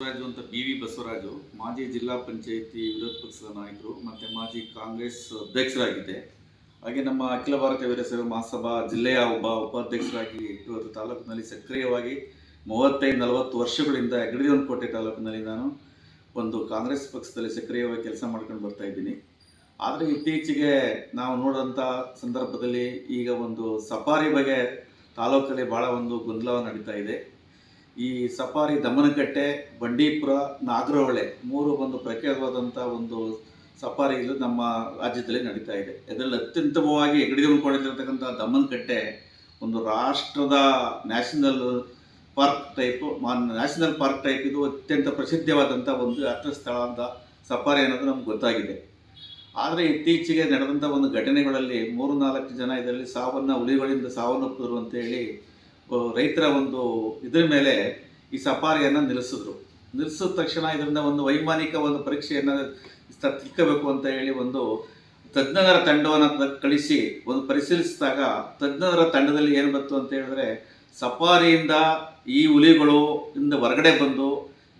ಬಸವರಾಜು ಅಂತ B V Basavaraju, ಮಾಜಿ ಜಿಲ್ಲಾ ಪಂಚಾಯಿತಿ ವಿರೋಧ ಪಕ್ಷದ ನಾಯಕರು, ಮತ್ತು ಮಾಜಿ ಕಾಂಗ್ರೆಸ್ ಅಧ್ಯಕ್ಷರಾಗಿದ್ದೆ. ಹಾಗೆ ನಮ್ಮ ಅಖಿಲ ಭಾರತ ವೀರಶೈವ ಮಹಾಸಭಾ ಜಿಲ್ಲೆಯ ಒಬ್ಬ ಉಪಾಧ್ಯಕ್ಷರಾಗಿ ಇವತ್ತು ತಾಲೂಕಿನಲ್ಲಿ ಸಕ್ರಿಯವಾಗಿ ಮೂವತ್ತೈದು, ನಲವತ್ತು ವರ್ಷಗಳಿಂದ ಕೋಟೆ ತಾಲೂಕಿನಲ್ಲಿ ನಾನು ಒಂದು ಕಾಂಗ್ರೆಸ್ ಪಕ್ಷದಲ್ಲಿ ಸಕ್ರಿಯವಾಗಿ ಕೆಲಸ ಮಾಡ್ಕೊಂಡು ಬರ್ತಾ ಇದ್ದೀನಿ. ಆದರೆ ಇತ್ತೀಚೆಗೆ ನಾವು ನೋಡಿದಂಥ ಸಂದರ್ಭದಲ್ಲಿ ಈಗ ಒಂದು ಸಫಾರಿ ಬಗ್ಗೆ ತಾಲೂಕಲ್ಲಿ ಭಾಳ ಒಂದು ಗೊಂದಲ ನಡೀತಾ ಇದೆ. ಈ ಸಫಾರಿ ದಮನಕಟ್ಟೆ, ಬಂಡೀಪುರ, ನಾಗರಹೊಳೆ ಮೂರು ಒಂದು ಪ್ರಖ್ಯಾತವಾದಂಥ ಒಂದು ಸಫಾರಿಗಳು ನಮ್ಮ ರಾಜ್ಯದಲ್ಲಿ ನಡೀತಾ ಇದೆ. ಇದರಲ್ಲಿ ಅತ್ಯಂತವಾಗಿ ಹೆಗ್ಗಡಿಗೊಂಡ್ಕೊಂಡಿರ್ತಕ್ಕಂಥ ದಮನಕಟ್ಟೆ ಒಂದು ರಾಷ್ಟ್ರದ national park type national park type ಇದು ಅತ್ಯಂತ ಪ್ರಸಿದ್ಧವಾದಂಥ ಒಂದು ಯಾತ್ರಾ ಸ್ಥಳ ಅಂತ ಸಫಾರಿ ಅನ್ನೋದು ನಮ್ಗೆ ಗೊತ್ತಾಗಿದೆ. ಆದರೆ ಇತ್ತೀಚೆಗೆ ನಡೆದಂಥ ಒಂದು ಘಟನೆಗಳಲ್ಲಿ ಮೂರು ನಾಲ್ಕು ಜನ ಇದರಲ್ಲಿ ಸಾವನ್ನು ಹುಲಿಗಳಿಂದ ಸಾವನ್ನಪ್ಪಿದ್ರು ಅಂತೇಳಿ ರೈತರ ಒಂದು ಇದ್ರ ಮೇಲೆ ಈ ಸಫಾರಿಯನ್ನು ನಿಲ್ಲಿಸಿದ್ರು. ನಿಲ್ಲಿಸಿದ ತಕ್ಷಣ ಇದರಿಂದ ಒಂದು ವೈಮಾನಿಕ ಒಂದು ಪರೀಕ್ಷೆಯನ್ನು ತಿಳ್ಕೋಬೇಕು ಅಂತ ಹೇಳಿ ಒಂದು ತಜ್ಞರ ತಂಡವನ್ನು ಕಳಿಸಿ ಒಂದು ಪರಿಶೀಲಿಸಿದಾಗ ತಜ್ಞರ ತಂಡದಲ್ಲಿ ಏನು ಬಂತು ಅಂತ ಹೇಳಿದ್ರೆ ಸಫಾರಿಯಿಂದ ಈ ಹುಲಿಗಳು ಇಂದ ಹೊರಗಡೆ ಬಂದು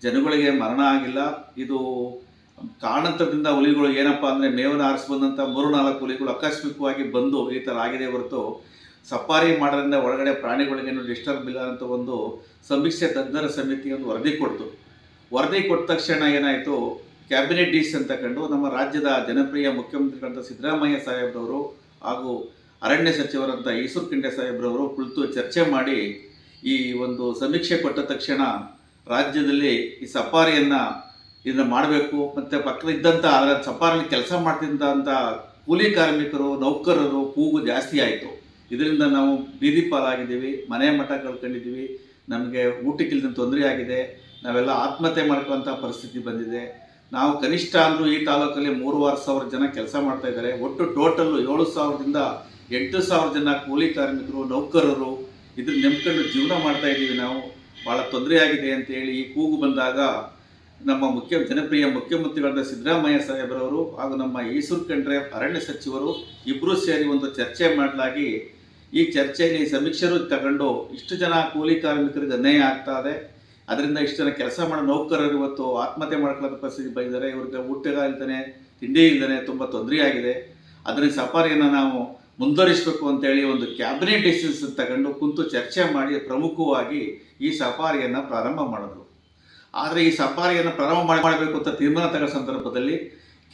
ಜನಗಳಿಗೆ ಮರಣ ಆಗಿಲ್ಲ. ಇದು ಕಾರಣಾಂತರದಿಂದ ಹುಲಿಗಳು ಏನಪ್ಪ ಅಂದರೆ ಮೇವನ ಆರಿಸಿ ಬಂದಂಥ ಮೂರು ನಾಲ್ಕು ಹುಲಿಗಳು ಆಕಸ್ಮಿಕವಾಗಿ ಬಂದು ಈ ಥರ ಆಗಿದೆ ಹೊರತು ಸಫಾರಿ ಮಾಡೋದ್ರಿಂದ ಒಳಗಡೆ ಪ್ರಾಣಿಗಳಿಗೇನು ಡಿಸ್ಟರ್ಬ್ ಇಲ್ಲ ಅಂತ ಒಂದು ಸಮೀಕ್ಷೆ ತಜ್ಞರ ಸಮಿತಿ ಒಂದು ವರದಿ ಕೊಡ್ತು. ವರದಿ ಕೊಟ್ಟ ತಕ್ಷಣ ಏನಾಯಿತು? ಕ್ಯಾಬಿನೆಟ್ ಡಿಸ್ ಅಂತ ಕಂಡು ನಮ್ಮ ರಾಜ್ಯದ ಜನಪ್ರಿಯ ಮುಖ್ಯಮಂತ್ರಿಗಳಂತ ಸಿದ್ದರಾಮಯ್ಯ ಸಾಹೇಬ್ರವರು ಹಾಗೂ ಅರಣ್ಯ ಸಚಿವರಂತ ಈಶ್ವರ್ ಖಂಡೆ ಸಾಹೇಬ್ರವರು ಕುಳಿತು ಚರ್ಚೆ ಮಾಡಿ ಈ ಒಂದು ಸಮೀಕ್ಷೆ ಕೊಟ್ಟ ತಕ್ಷಣ ರಾಜ್ಯದಲ್ಲಿ ಈ ಸಫಾರಿಯನ್ನು ಇದನ್ನು ಮಾಡಬೇಕು. ಮತ್ತು ಪಕ್ಕದಿದ್ದಂಥ ಅದರ ಸಫಾರಿಯಲ್ಲಿ ಕೆಲಸ ಮಾಡ್ತಿದ್ದಂಥ ಕೂಲಿ ಕಾರ್ಮಿಕರು, ನೌಕರರು ಕೂಗು ಜಾಸ್ತಿ ಆಯಿತು. ಇದರಿಂದ ನಾವು ಬೀದಿ ಪಾಲಾಗಿದ್ದೀವಿ, ಮನೆ ಮಠ ಕಳ್ಕೊಂಡಿದ್ದೀವಿ, ನಮಗೆ ಊಟಕ್ಕಿಲ್ದ ತೊಂದರೆ ಆಗಿದೆ, ನಾವೆಲ್ಲ ಆತ್ಮಹತ್ಯೆ ಮಾಡ್ಕೊಳ್ಳೋಂಥ ಪರಿಸ್ಥಿತಿ ಬಂದಿದೆ. ನಾವು ಕನಿಷ್ಠ ಅಂದರೂ ಈ ತಾಲೂಕಲ್ಲಿ ಮೂರುವರೆ ಸಾವಿರ ಜನ ಕೆಲಸ ಮಾಡ್ತಾ ಇದ್ದಾರೆ. ಒಟ್ಟು ಟೋಟಲ್ಲು ಏಳು ಸಾವಿರದಿಂದ ಎಂಟು ಸಾವಿರ ಜನ ಕೂಲಿ ಕಾರ್ಮಿಕರು, ನೌಕರರು ಇದನ್ನ ನೆಮ್ಕೊಂಡು ಜೀವನ ಮಾಡ್ತಾ ಇದ್ದೀವಿ ನಾವು. ಭಾಳ ತೊಂದರೆ ಆಗಿದೆ ಅಂತೇಳಿ ಈ ಕೂಗು ಬಂದಾಗ ನಮ್ಮ ಮುಖ್ಯ, ಜನಪ್ರಿಯ ಮುಖ್ಯಮಂತ್ರಿಗಳಾದ ಸಿದ್ದರಾಮಯ್ಯ ಸಾಹೇಬರವರು ಹಾಗೂ ನಮ್ಮ ಈಸೂರು ಖಂಡ್ರೆ ಅರಣ್ಯ ಸಚಿವರು ಇಬ್ಬರೂ ಸೇರಿ ಒಂದು ಚರ್ಚೆ ಮಾಡಲಾಗಿ ಈ ಚರ್ಚೆಯಲ್ಲಿ ಸಮೀಕ್ಷರು ತಗೊಂಡು ಇಷ್ಟು ಜನ ಕೂಲಿ ಕಾರ್ಮಿಕರಿಗೆ ಅನ್ಯಾಯ ಆಗ್ತಾ ಇದೆ. ಅದರಿಂದ ಇಷ್ಟು ಜನ ಕೆಲಸ ಮಾಡೋ ನೌಕರರು ಇವತ್ತು ಆತ್ಮಹತ್ಯೆ ಮಾಡ್ಕೊಳ್ಳೋದು ಪರಿಸ್ಥಿತಿ ಬಂದಿದ್ದಾರೆ. ಇವ್ರಿಗೆ ಊಟ ಇಲ್ದೇ ತಿಂಡಿ ಇಲ್ದೇ ತುಂಬ ತೊಂದರೆಯಾಗಿದೆ ಅದರಿಂದ ಸಫಾರಿಯನ್ನು ನಾವು ಮುಂದುವರಿಸಬೇಕು ಅಂತೇಳಿ ಒಂದು ಕ್ಯಾಬಿನೆಟ್ ಡಿಸಿಷನ್ ತಗೊಂಡು ಕುಂತು ಚರ್ಚೆ ಮಾಡಿ ಪ್ರಮುಖವಾಗಿ ಈ ಸಫಾರಿಯನ್ನು ಪ್ರಾರಂಭ ಮಾಡಿದ್ರು. ಆದರೆ ಈ ಸಫಾರಿಯನ್ನು ಪ್ರಾರಂಭ ಮಾಡಬೇಕು ಅಂತ ತೀರ್ಮಾನ ತಗೊಳ್ಳೋ ಸಂದರ್ಭದಲ್ಲಿ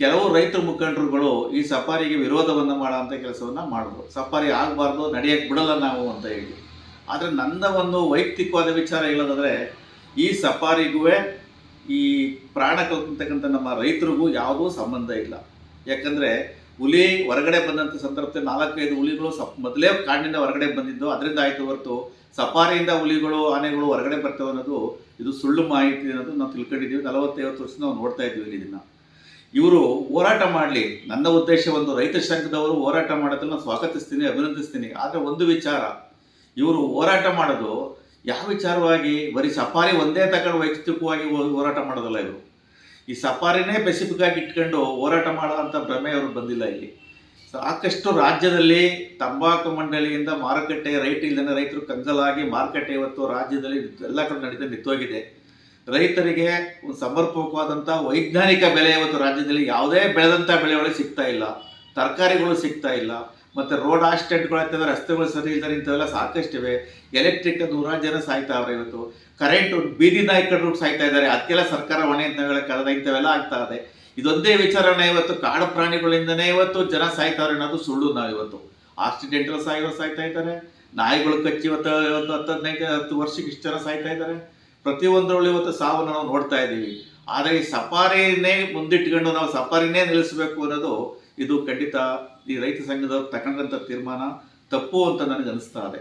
ಕೆಲವು ರೈತ ಮುಖಂಡರುಗಳು ಈ ಸಫಾರಿಗೆ ವಿರೋಧವನ್ನು ಮಾಡೋಂಥ ಕೆಲಸವನ್ನು ಮಾಡಿದ್ರು ಸಫಾರಿ ಆಗಬಾರ್ದು ನಡೆಯಕ್ಕೆ ಬಿಡಲ್ಲ ನಾವು ಅಂತ ಹೇಳಿ. ಆದರೆ ನನ್ನ ಒಂದು ವೈಯಕ್ತಿಕವಾದ ವಿಚಾರ ಇಲ್ಲದಂದರೆ ಈ ಸಫಾರಿಗೂ ಈ ಪ್ರಾಣ ಕಲ್ತಕ್ಕಂಥ ನಮ್ಮ ರೈತರಿಗೂ ಯಾವುದೂ ಸಂಬಂಧ ಇಲ್ಲ. ಯಾಕಂದರೆ ಹುಲಿ ಹೊರಗಡೆ ಬಂದಂಥ ಸಂದರ್ಭದಲ್ಲಿ ನಾಲ್ಕೈದು ಹುಲಿಗಳು ಸಪ್, ಮೊದಲೇ ಕಾಡಿನಿಂದ ಹೊರಗಡೆ ಬಂದಿದ್ದು, ಅದರಿಂದ ಆಯಿತು ಹೊರತು ಸಫಾರಿಯಿಂದ ಹುಲಿಗಳು, ಆನೆಗಳು ಹೊರಗಡೆ ಬರ್ತವೆ ಅನ್ನೋದು ಇದು ಸುಳ್ಳು ಮಾಹಿತಿ ಅನ್ನೋದು ನಾವು ತಿಳ್ಕೊಂಡಿದ್ದೀವಿ. ನಲವತ್ತೈವತ್ತು ವರ್ಷ ನಾವು ನೋಡ್ತಾ ಇದ್ದೀವಿ ಇಲ್ಲಿ ಇದನ್ನು ಇವರು ಹೋರಾಟ ಮಾಡಲಿ. ನನ್ನ ಉದ್ದೇಶ ಒಂದು ರೈತ ಸಂಘದವರು ಹೋರಾಟ ಮಾಡೋದನ್ನ ನಾನು ಸ್ವಾಗತಿಸ್ತೀನಿ, ಅಭಿನಂದಿಸ್ತೀನಿ. ಆದರೆ ಒಂದು ವಿಚಾರ, ಇವರು ಹೋರಾಟ ಮಾಡೋದು ಯಾವ ವಿಚಾರವಾಗಿ? ಬರೀ ಸಫಾರಿ ಒಂದೇ ತಗೊಂಡು ವೈಯಕ್ತಿಕವಾಗಿ ಹೋರಾಟ ಮಾಡೋದಲ್ಲ ಇವರು. ಈ ಸಫಾರಿನೇ ಪೆಸಿಫಿಕ್ ಆಗಿ ಇಟ್ಕೊಂಡು ಹೋರಾಟ ಮಾಡೋದಂಥ ಭ್ರಮೆ ಅವರು ಬಂದಿಲ್ಲ ಇಲ್ಲಿ. ಸಾಕಷ್ಟು ರಾಜ್ಯದಲ್ಲಿ ತಂಬಾಕು ಮಂಡಳಿಯಿಂದ ಮಾರುಕಟ್ಟೆ, ರೈಟ್ ಇಲ್ಲದೆ ರೈತರು ಕಂಗಲಾಗಿ ಮಾರುಕಟ್ಟೆ ಇವತ್ತು ರಾಜ್ಯದಲ್ಲಿ ಎಲ್ಲ ಕಡೆ ನಡೀತಾ ನಿಂತೋಗಿದೆ. ರೈತರಿಗೆ ಒಂದು ಸಮರ್ಪಕವಾದಂಥ ವೈಜ್ಞಾನಿಕ ಬೆಲೆ ಇವತ್ತು ರಾಜ್ಯದಲ್ಲಿ ಯಾವುದೇ ಬೆಳೆದಂಥ ಬೆಳೆಗಳು ಸಿಗ್ತಾ ಇಲ್ಲ. ತರಕಾರಿಗಳು ಸಿಗ್ತಾ ಇಲ್ಲ. ಮತ್ತು ರೋಡ್ ಆಕ್ಸಿಡೆಂಟ್ಗಳು ಆಗ್ತವೆ ರಸ್ತೆಗಳು ಸರಿ ಇಲ್ದರೆ ಇಂಥವೆಲ್ಲ ಸಾಕಷ್ಟಿವೆ ಎಲೆಕ್ಟ್ರಿಕ್ ನೂರಾರು ಜನ ಸಾಯ್ತಾವ್ರೆ ಇವತ್ತು. ಕರೆಂಟ್ ಬೀದಿ ನಾಯಕರು ಸಾಯ್ತಾ ಇದ್ದಾರೆ ಅದಕ್ಕೆಲ್ಲ ಸರ್ಕಾರ ಹೊಣೆ ಅಂತ ಹೇಳಕ್ಕಾಗದ ಇಂಥವೆಲ್ಲ ಆಗ್ತಾ ಇದೆ. ಇದೊಂದೇ ವಿಚಾರಣೆ ಇವತ್ತು ಕಾಡು ಪ್ರಾಣಿಗಳಿಂದನೇ ಇವತ್ತು ಜನ ಸಾಯ್ತಾವ್ರೆ ಅನ್ನೋದು ಸುಳ್ಳು ನಾವು ಇವತ್ತು ಆಕ್ಸಿಡೆಂಟಲ್ ಸಾಯೋರು ಸಾಯ್ತಾ ಇದ್ದಾರೆ. ನಾಯಿಗಳು ಕಚ್ಚಿ ಇವತ್ತು ಇವತ್ತು ಹತ್ತು ಹದಿನೈದು ಹತ್ತು ವರ್ಷಕ್ಕೆ ಇಷ್ಟು ಜನ ಸಾಯ್ತಾ ಇದ್ದಾರೆ. ಪ್ರತಿಯೊಂದರಲ್ಲೂ ಇವತ್ತು ಸಾವನ್ನು ನಾವು ನೋಡ್ತಾ ಇದ್ದೀವಿ. ಆದರೆ ಈ ಸಫಾರಿನೇ ಮುಂದಿಟ್ಕೊಂಡು ನಾವು ಸಫಾರಿನೇ ನಿಲ್ಲಿಸಬೇಕು ಅನ್ನೋದು ಇದು ಖಂಡಿತ ಈ ರೈತ ಸಂಘದವ್ರು ತಗೊಂಡಂಥ ತೀರ್ಮಾನ. ತಪ್ಪು ಅಂತ ನನಗೆ ಅನಿಸ್ತಾ ಇದೆ.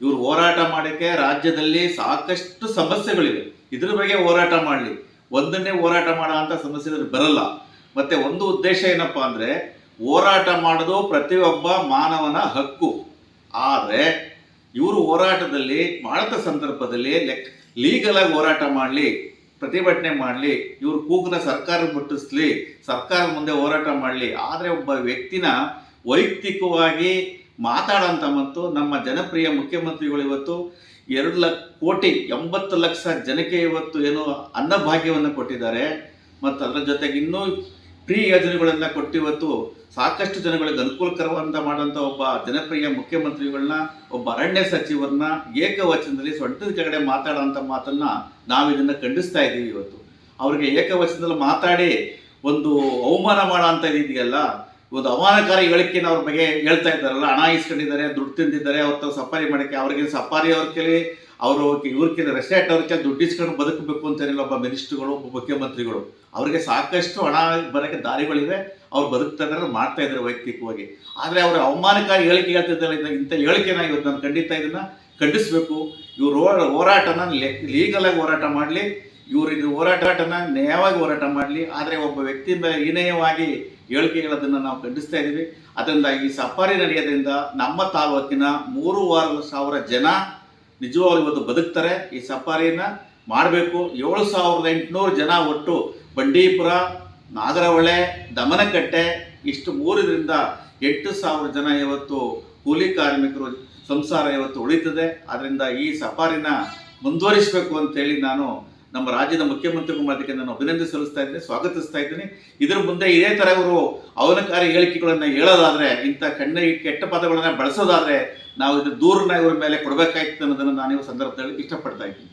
ಇವರು ಹೋರಾಟ ಮಾಡೋಕ್ಕೆ ರಾಜ್ಯದಲ್ಲಿ ಸಾಕಷ್ಟು ಸಮಸ್ಯೆಗಳಿವೆ. ಇದ್ರ ಬಗ್ಗೆ ಹೋರಾಟ ಮಾಡಲಿ. ಒಂದನ್ನೇ ಹೋರಾಟ ಮಾಡೋ ಅಂಥ ಸಮಸ್ಯೆಗಳು ಬರಲ್ಲ. ಮತ್ತೆ ಒಂದು ಉದ್ದೇಶ ಏನಪ್ಪ ಅಂದರೆ ಹೋರಾಟ ಮಾಡೋದು ಪ್ರತಿಯೊಬ್ಬ ಮಾನವನ ಹಕ್ಕು. ಆದರೆ ಇವರು ಹೋರಾಟದಲ್ಲಿ ಮಾಡದ ಸಂದರ್ಭದಲ್ಲಿ ಲೆಕ್ ಲೀಗಲಾಗಿ ಹೋರಾಟ ಮಾಡಲಿ, ಪ್ರತಿಭಟನೆ ಮಾಡಲಿ, ಇವರು ಕೂಗನ್ನ ಸರ್ಕಾರ ಮುಟ್ಟಿಸ್ಲಿ, ಸರ್ಕಾರ ಮುಂದೆ ಹೋರಾಟ ಮಾಡಲಿ. ಆದರೆ ಒಬ್ಬ ವ್ಯಕ್ತಿನ ವೈಯಕ್ತಿಕವಾಗಿ ಮಾತಾಡೋಂಥ ಮತ್ತು ನಮ್ಮ ಜನಪ್ರಿಯ ಮುಖ್ಯಮಂತ್ರಿಗಳು ಇವತ್ತು ಎರಡು ಲಕ್ಷ ಕೋಟಿ ಎಂಬತ್ತು ಲಕ್ಷ ಜನಕ್ಕೆ ಇವತ್ತು ಏನು ಅನ್ನಭಾಗ್ಯವನ್ನು ಕೊಟ್ಟಿದ್ದಾರೆ. ಮತ್ತು ಅದರ ಜೊತೆಗೆ ಇನ್ನೂ ಫ್ರೀ ಯೋಜನೆಗಳನ್ನು ಕೊಟ್ಟು ಇವತ್ತು ಸಾಕಷ್ಟು ಜನಗಳಿಗೆ ಅನುಕೂಲಕರವಂತ ಮಾಡುವಂಥ ಒಬ್ಬ ಜನಪ್ರಿಯ ಮುಖ್ಯಮಂತ್ರಿಗಳನ್ನ, ಒಬ್ಬ ಅರಣ್ಯ ಸಚಿವರನ್ನ ಏಕವಚನದಲ್ಲಿ ಸೊಂಟದ ಕೆಳಗಡೆ ಮಾತಾಡೋಂಥ ಮಾತನ್ನ ನಾವು ಇದನ್ನ ಖಂಡಿಸ್ತಾ ಇದ್ದೀವಿ ಇವತ್ತು. ಅವ್ರಿಗೆ ಏಕವಚನದಲ್ಲಿ ಮಾತಾಡಿ ಒಂದು ಅವಮಾನ ಮಾಡೋ ಅಂತ ಇದೆಯಲ್ಲ ಒಂದು ಅವಮಾನಕಾರಿ ಹೇಳಿಕೆನ ಅವ್ರ ಬಗ್ಗೆ ಹೇಳ್ತಾ ಇದ್ದಾರಲ್ಲ ಹಣ ಇಸ್ಕೊಂಡಿದ್ದಾರೆ ದುಡ್ಡು ತಿಂದಿದ್ದಾರೆ, ಅವ್ರ ಸಫಾರಿ ಮಾಡಕ್ಕೆ ಅವ್ರಿಗೆ ಸಫಾರಿ ಅವ್ರ ಕೇಳಿ ಅವರು ಇವ್ರ ರಸ್ತೆ ರೆಸ್ಟೇಟ್ ಅವ್ರ ದುಡ್ಡು ಇಸ್ಕೊಂಡು ಬದುಕಬೇಕು ಅಂತೇನಿಲ್ಲ ಒಬ್ಬ ಮಿನಿಸ್ಟ್ರುಗಳು, ಒಬ್ಬ ಮುಖ್ಯಮಂತ್ರಿಗಳು. ಅವರಿಗೆ ಸಾಕಷ್ಟು ಹಣ ಬರೋಕ್ಕೆ ದಾರಿಗಳಿವೆ. ಅವ್ರು ಬದುಕ್ತಾ ಇದ್ದಾರೆ ಮಾಡ್ತಾ ಇದ್ದಾರೆ ವೈಯಕ್ತಿಕವಾಗಿ. ಆದರೆ ಅವರು ಅವಮಾನಕಾರಿ ಹೇಳಿಕೆ ಹೇಳ್ತಿದ್ದಾರೆ ಇಂಥ ಹೇಳಿಕೆನ ಇವತ್ತು ನಾನು ಖಂಡಿತ ಇದನ್ನ ಖಂಡಿಸಬೇಕು. ಇವ್ರು ಹೋರಾಟನ ಆಗಿ ಹೋರಾಟ ಮಾಡಲಿ. ಇವರು ಇದು ಹೋರಾಟನ ನ್ಯಾಯವಾಗಿ ಹೋರಾಟ ಮಾಡಲಿ. ಆದರೆ ಒಬ್ಬ ವ್ಯಕ್ತಿ ಮೇಲೆ ಹೇಳಿಕೆ ಹೇಳೋದನ್ನು ನಾವು ಖಂಡಿಸ್ತಾ ಇದ್ದೀವಿ ಅದರಿಂದ ಈ ಸಫಾರಿ ನಡೆಯೋದ್ರಿಂದ ನಮ್ಮ ತಾಲೂಕಿನ ವಾರ ಸಾವಿರ ಜನ ನಿಜವಾಗ್ಲೂ ಇವತ್ತು ಬದುಕ್ತಾರೆ. ಈ ಸಫಾರಿನ ಮಾಡಬೇಕು. ಏಳು ಸಾವಿರದ ಎಂಟುನೂರು ಜನ ಒಟ್ಟು ಬಂಡೀಪುರ, ನಾಗರಹೊಳೆ, ದಮನಕಟ್ಟೆ, ಇಷ್ಟು ಮೂರರಿಂದ ಎಂಟು ಸಾವಿರ ಜನ ಇವತ್ತು ಕೂಲಿ ಕಾರ್ಮಿಕರು ಸಂಸಾರ ಇವತ್ತು ಉಳಿತದೆ. ಅದರಿಂದ ಈ ಸಫಾರಿನ ಮುಂದುವರಿಸಬೇಕು ಅಂತೇಳಿ ನಾನು ನಮ್ಮ ರಾಜ್ಯದ ಮುಖ್ಯಮಂತ್ರಿಗೂ ಅದಕ್ಕೆ ನಾನು ಅಭಿನಂದನೆ ಸಲ್ಲಿಸ್ತಾ ಇದ್ದೀನಿ, ಸ್ವಾಗತಿಸ್ತಾ ಇದ್ದೀನಿ. ಇದರ ಮುಂದೆ ಇದೇ ತರ ಇವರು ಅವನಕಾರಿ ಹೇಳಿಕೆಗಳನ್ನು ಹೇಳೋದಾದ್ರೆ, ಇಂಥ ಕಣ್ಣ ಕೆಟ್ಟ ಪದಗಳನ್ನು ಬಳಸೋದಾದ್ರೆ, ನಾವು ಇದು ದೂರನ್ನ ಇವ್ರ ಮೇಲೆ ಕೊಡಬೇಕಾಯ್ತು ಅನ್ನೋದನ್ನು ನಾನು ಈ ಸಂದರ್ಭದಲ್ಲಿ ಇಷ್ಟಪಡ್ತಾ ಇದ್ದೀನಿ.